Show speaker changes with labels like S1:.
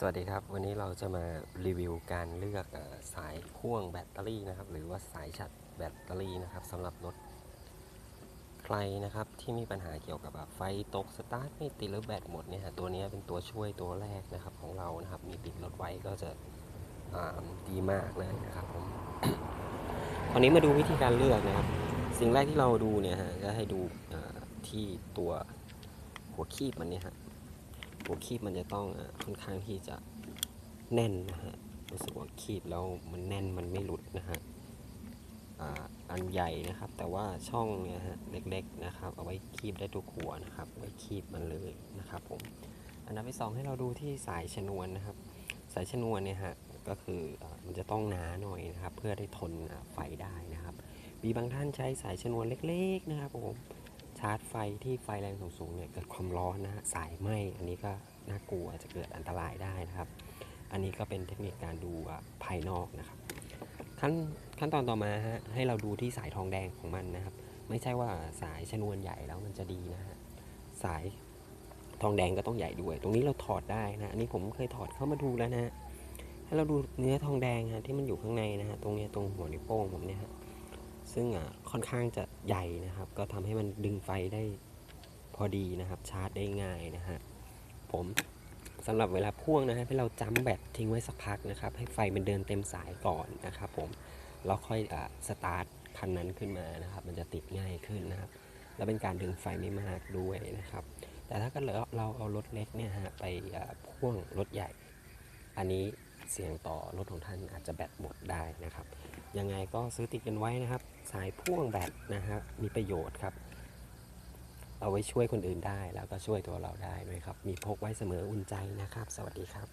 S1: สวัสดีครับ วันนี้เราจะมารีวิวการเลือกสายพ่วงแบตเตอรี่นะครับ หรือว่าสายชาร์จแบตเตอรี่นะครับสำหรับรถใครนะครับที่มีปัญหาเกี่ยวกับไฟตกสตาร์ทไม่ติดหรือแบตหมดเนี่ยตัวนี้เป็นตัวช่วยตัวแรกนะครับของเรานะครับ มีติดรถไว้ก็จะดีมากเลยนะครับผมคราวนี้มาดูวิธีการเลือกนะครับ สิ่งแรกที่เราดูเนี่ยฮะก็ให้ดูที่ตัวหัวคีบมันเนี่ยฮะ หัวคีบมันจะต้องอค่อนข้างที่จะแน่นนะฮะรู้สึกว่าคีบแล้วมันแน่นมันไม่หลุดนะฮะอันใหญ่นะครับ แต่ว่าช่องเนี่ยฮะเล็กๆนะครับ เอาไว้คีบได้ทุกหัวนะครับไว้คีบมันเลยนะครับผมอันดับที่สองให้เราดูที่สายชนวนนะครับ สายชนวนเนี่ยฮะก็คืออมันจะต้องหนาหน่อยนะครับ เพื่อได้ทนไฟได้นะครับ มีบางท่านใช้สายชนวนเล็ก ๆ นะครับผม ชาร์จไฟที่ไฟแรงสูงๆเนี่ยเกิดความร้อนนะฮะสายไหมอันนี้ก็น่ากลัวจะเกิดอันตรายได้นะครับ อันนี้ก็เป็นเทคนิคการดูภายนอกนะครับ ขั้นขั้นตอนต่อมาฮะให้เราดูที่สายทองแดงของมันนะครับ ไม่ใช่ว่าสายชนวนใหญ่แล้วมันจะดีนะฮะสายทองแดงก็ต้องใหญ่ด้วย ตรงนี้เราถอดได้นะอันนี้ผมเคยถอดเข้ามาดูแล้วนะฮะให้เราดูเนื้อทองแดงฮะที่มันอยู่ข้างในนะฮะตรงนี้ตรงหัวนิ้วโป้งผมเนี่ยฮะซึ่งอะค่อนข้างจะ ใหญ่นะครับ ก็ทำให้มันดึงไฟได้พอดีนะครับ ชาร์จได้ง่ายนะฮะผมสำหรับเวลาพ่วงนะฮะให้เราจ้ำแบตทิ้งไว้สักพักนะครับ ให้ไฟมันเดินเต็มสายก่อนนะครับ ผมแล้วค่อยอสตาร์ทคันนั้นขึ้นมานะครับ มันจะติดง่ายขึ้นนะครับ และเป็นการดึงไฟไม่มากด้วยนะครับ แต่ถ้าเกิดเราเอารถเล็กเนี่ยฮะไปพ่วงรถใหญ่ อันนี้ เสี่ยงต่อรถของท่านอาจจะแบตหมดได้นะครับ ยังไงก็ซื้อติดกันไว้นะครับ สายพ่วงแบตนะครับมีประโยชน์ครับ เอาไว้ช่วยคนอื่นได้แล้วก็ช่วยตัวเราได้ด้วยครับ มีพกไว้เสมออุ่นใจนะครับ สวัสดีครับ